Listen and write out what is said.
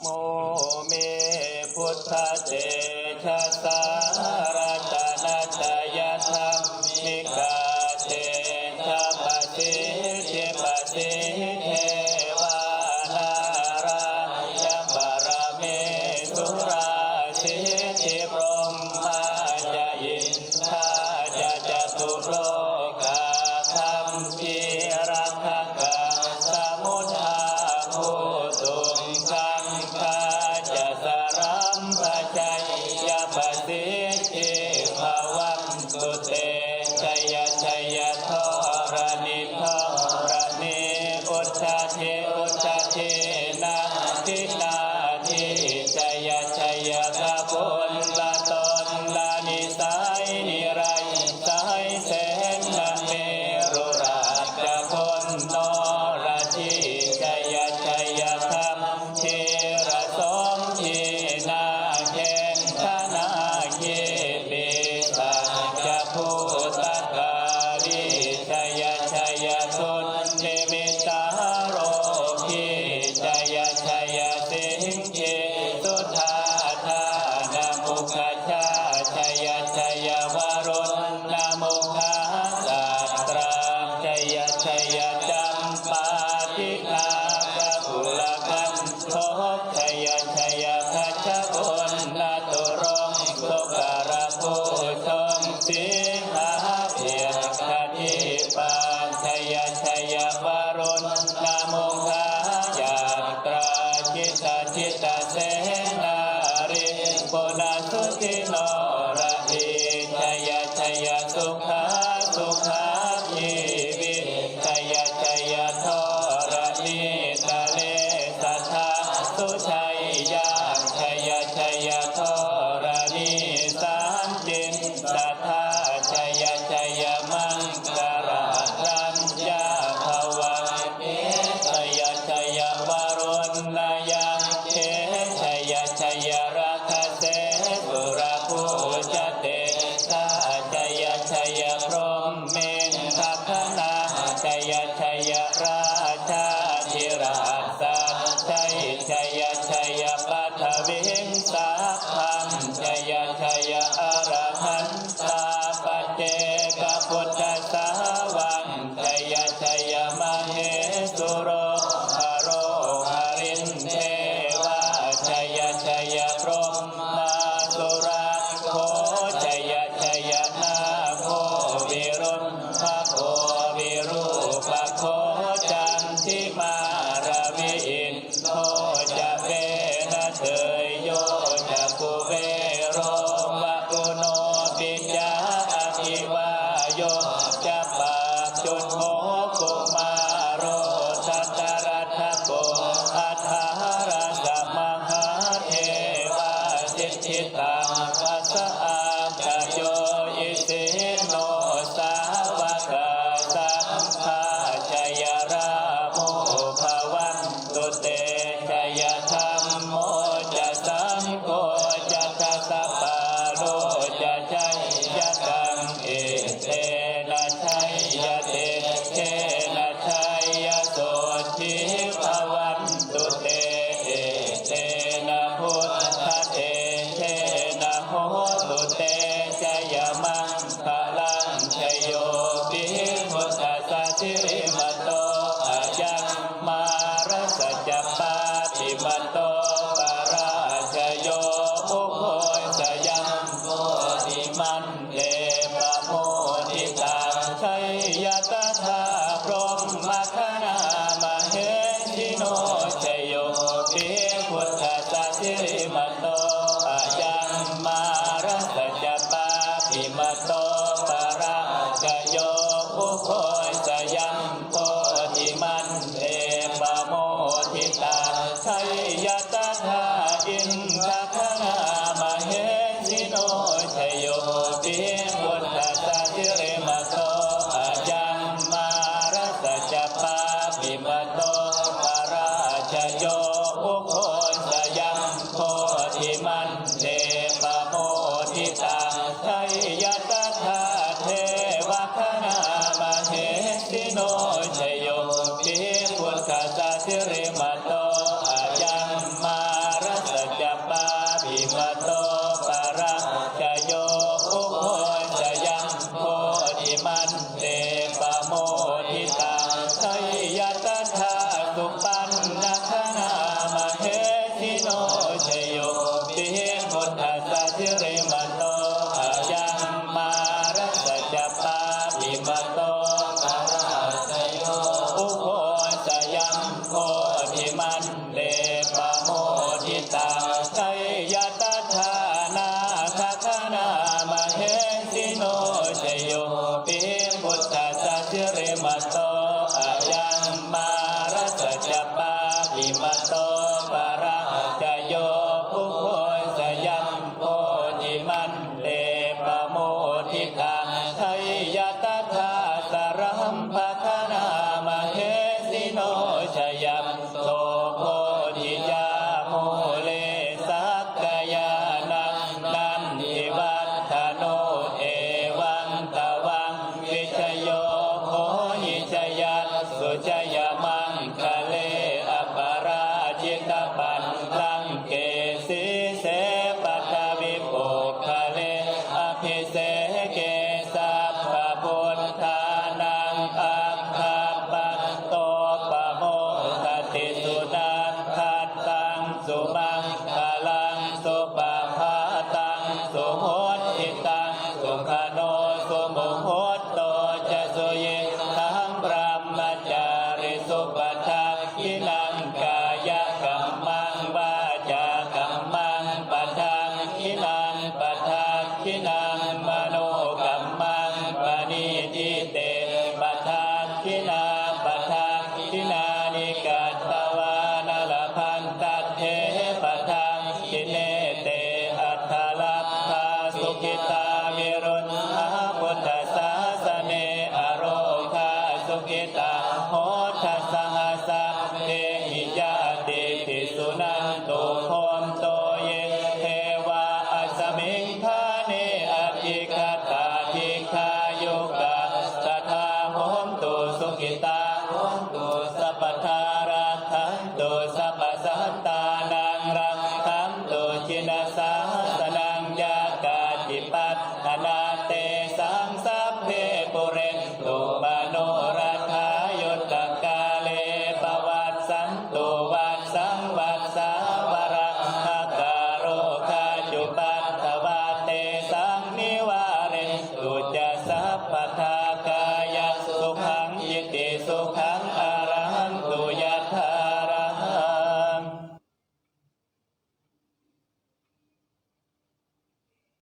โมเมพุทธเตชะตา ทิลาปะกุลพันโทชยชยพัชพลนาตุรงสุการะโพชงสิหาเพียรคดีปันชยชยบารณนามงคายาตราจิตาจิตาเสนาริปุนาสุติโน สาใจใจใยช Lord. ชาอินท hey Jayoti สมหตติตาสมคโนสมโหตโตจะโสเยทังพระมัจาริสุปทาคินังกายกรมมังวาจากรมมังปะทังกินา Paqueta.